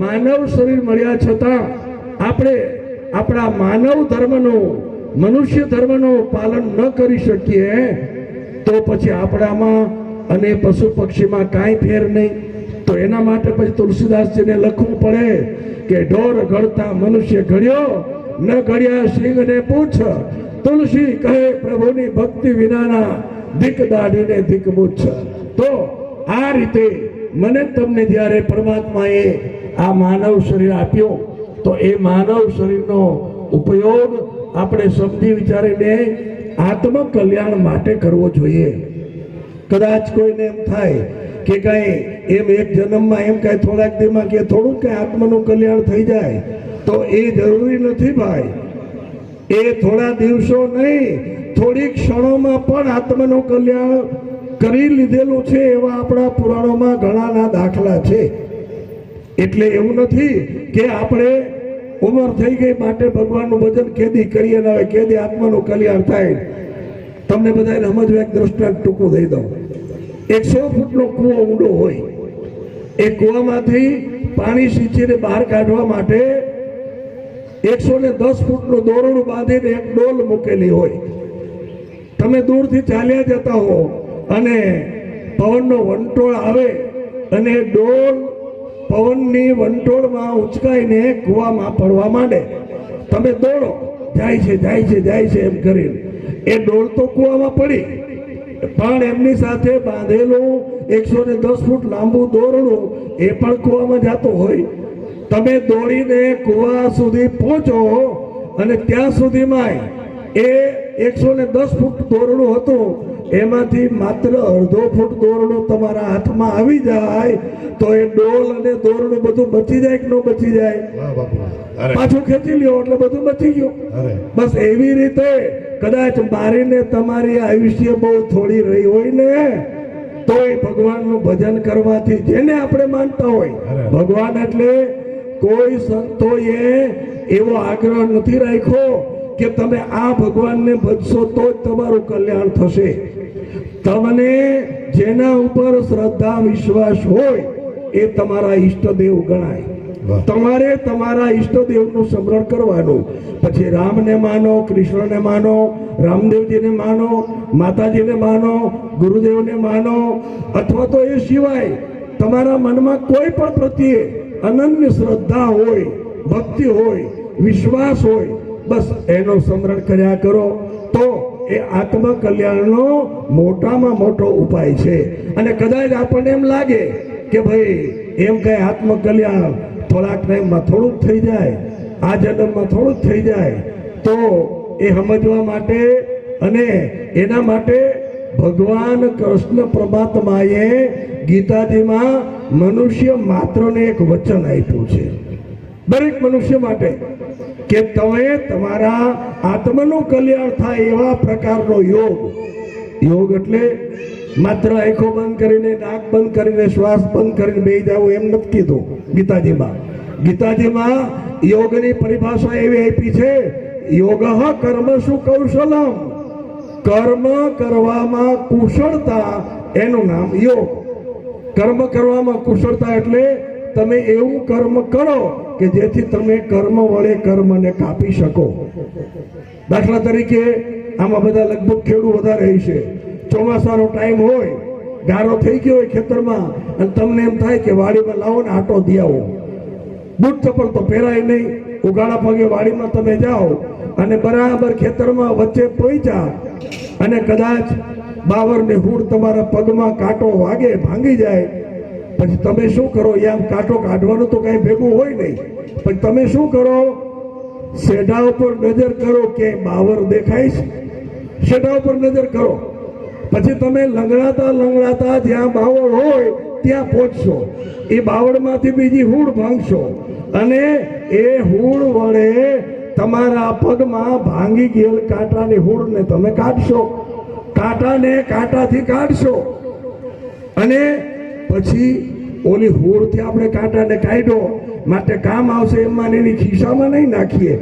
માનવ શરીર મળ્યા છતાં આપણે આપણા માનવ ધર્મનું, મનુષ્ય ધર્મનું પાલન ન કરી શકીએ, તો પછી આપણામાં અને પશુ પક્ષીમાં કાંઈ ફેર નહીં. તો એના માટે પછી તુલસીદાસજીને લખવું પડે કે ઢોર ઘડતા મનુષ્ય ઘડ્યો, ન ઘડ્યા સિંહને પૂછ. તુલસી કહે, પ્રભુની ભક્તિ વિનાના ધીક દાઢીને ધીક મૂછ. તો આ રીતે મને તમને જ્યારે પરમાત્માએ આ માનવ શરીર આપ્યું, તો એ માનવ શરીરનો ઉપયોગ આપણે સમજી વિચારીને આત્મ કલ્યાણ માટે કરવો જોઈએ. કદાચ કોઈને એમ થાય કે કઈ એમ એક જન્મમાં એમ કઈ થોડાક દીમાં કે થોડુંક કઈ આત્માનું કલ્યાણ થઈ જાય, તો એ જરૂરી નથી ભાઈ. એ થોડા દિવસો નહીં, થોડી ક્ષણોમાં પણ આત્માનું કલ્યાણ કરી લીધેલું છે એવા આપણા પુરાણોમાં ઘણાના દાખલા છે. એટલે એવું નથી કે આપણે ઉંમર થઈ ગઈ માટે ભગવાનનું ભજન કેદી કરીએ ના હોય, કેદી આત્માનું કલ્યાણ થાય. તમને બધાને સમજવા એક દ્રષ્ટાંત ટૂંકું દઈ દઉં. એકસો ફૂટનો કૂવો ઊંડો હોય. એ કૂવામાંથી પાણી સિંચીને બહાર કાઢવા માટે એકસો ને દસ ફૂટનું દોરડું બાંધીને એક ડોલ મૂકેલી હોય. તમે દૂરથી ચાલ્યા જતા હો અને પવનનો વંટોળ આવે અને ડોલ પવનની વંટોળમાં ઉચકાઈને કૂવામાં પડવા માંડે. તમે દોડો. જાય છે જાય છે જાય છે એમ કરીને. એ ડોળ તો કૂવામાં પડી. પણ એમની સાથે બાંધેલું એકસો ને દસ ફૂટ લાંબુ દોરડું એ પણ કૂવામાં જતો હોય. તમે દોડીને કૂવા સુધી પહોંચો અને ત્યાં સુધીમાં એ એકસો ને દસ ફૂટ દોરડું હતું એમાંથી માત્ર અડધો ફૂટ દોરડું તમારા હાથમાં આવી જાય તો એ ડોલ અને દોરડું બધું બચી જાય કે ન બચી જાય? પાછું ખેંચી લ્યો એટલે બધું બચી ગયું. બસ એવી રીતે કદાચ મારીને તમારી આયુષ્ય બહુ થોડી રહી હોય ને તોય ભગવાનનું ભજન કરવાથી જેને આપણે માનતા હોય ભગવાન એટલે કોઈ સંતોએ એવો આગ્રહ નથી રાખ્યો કે તમે આ ભગવાનને ભજશો તો જ તમારું કલ્યાણ થશે. તમને જેના ઉપર શ્રદ્ધા વિશ્વાસ હોય એ તમારા ઈષ્ટદેવ ગણાય. તમારે તમારા ઈષ્ટદેવનું સ્મરણ કરવાનું. પછી રામને માનો કૃષ્ણને માનો રામદેવજીને માનો માતાજીને માનો ગુરુદેવને માનો અથવા તો એ સિવાય તમારા મનમાં કોઈ પણ પ્રત્યે અનન્ય શ્રદ્ધા હોય ભક્તિ હોય વિશ્વાસ હોય બસ એનો સ્મરણ કર્યા કરો. એ આત્મ કલ્યાણનો મોટામાં મોટો ઉપાય છે. અને કદાચ આપણને એમ લાગે કે ભાઈ એમ કઈ આત્મ કલ્યાણ થોડાક ટાઈમમાં થોડુંક થઈ જાય, આ જન્મમાં થોડુંક થઈ જાય, તો એ સમજવા માટે અને એના માટે ભગવાન કૃષ્ણ પરમાત્માએ ગીતાજીમાં મનુષ્ય માત્રને એક વચન આપ્યું છે. દરેક મનુષ્ય માટે. કે તમે તમારા આત્મનું કલ્યાણ થાય એવા પ્રકારનો યોગ. યોગ એટલે માત્ર આંખો બંધ કરીને, નાક બંધ કરીને, શ્વાસ બંધ કરીને બે જાવ એમ નથી કીધું ગીતાજીમાં. ગીતાજીમાં યોગની પરિભાષા એવી આપી છે, યોગ કર્મ શું કૌશલમ? કર્મ કરવામાં કુશળતા એનું નામ યોગ. કર્મ કરવામાં કુશળતા એટલે તમે એવું કર્મ કરો કે જેથી તમે કર્મ વડે કર્મને કાપી શકો. દાખલા તરીકે આમાં બધા લગભગ ખેડૂત વધારે છે. ચોમાસાનો ટાઈમ હોય, ગારો થઈ ગયો હોય ખેતરમાં, અને તમને એમ થાય કે વાડીમાં લાવો ને આટો દઈ આવો. બૂટ ચપ્પલ તો પહેરાય નહીં, ઉગાડા પગે વાડીમાં તમે જાઓ, અને બરાબર ખેતરમાં વચ્ચે પહોંચ્યા અને કદાચ બાવર ને હૂડ તમારા પગમાં કાંટો વાગે, ભાંગી જાય પછી તમે શું કરો? એ આમ કાંટો કાઢવાનું તો કઈ ભેગું હોય નહીં. પણ તમે શું કરો? શેઢા ઉપર નજર કરો કે બાવર દેખાય છે. શેઢા ઉપર નજર કરો. પછી તમે લંગડાતા લંગડાતા જ્યાં બાવળ હોય ત્યાં પહોંચશો. એ બાવળમાંથી બીજી હૂડ ભાંગશો. અને એ હૂડ વડે તમારા પગમાં ભાંગી ગયેલ કાંટાની હૂડને તમે કાઢશો. કાંટાને કાંટાથી કાઢશો. અને પછી ઓલી હોળથી આપણે કાંટાને કાઢ્યો માટે કામ આવશે એમાં એની ખિસ્સામાં નહીં નાખીએ.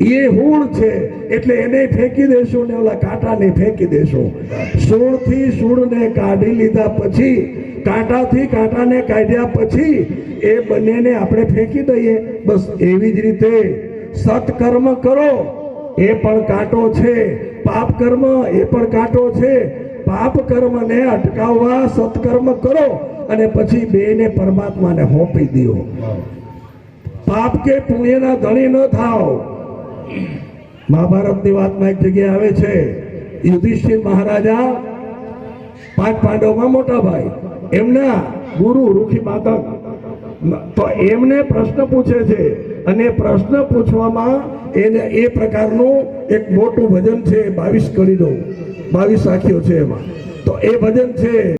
એ હોળ છે, એટલે એને ફેંકી દેશો ને ઓલા કાંટાને ફેંકી દેશો. સોળથી સૂળને કાઢી લીધા પછી, કાંટાથી કાંટાને કાઢ્યા પછી, એ બંનેને આપણે ફેંકી દઈએ. બસ એવી જ રીતે સત્કર્મ કરો, એ પણ કાંટો છે. પાપ કર્મ, એ પણ કાંટો છે. પાપ કર્મને અટકાવવા સત્કર્મ કરો. અને પછી બેને પરમાત્માને હોપી દો પાપ કે પુણ્યના ધણી ન થાવ મહાભારતની વાતમાં એક જગ્યાએ આવે છે, યુધિષ્ઠિર મહારાજા પાંચ પાંડવમાં મોટા ભાઈ. એમના ગુરુ રૂખી માતક તો એમને પ્રશ્ન પૂછે છે અને પ્રશ્ન પૂછવામાં એને એ પ્રકારનું એક મોટું ભજન છે, બાવીસ કરી દઉં બાવીસ સાખીઓ છે એમાં. તો એ ભજન છે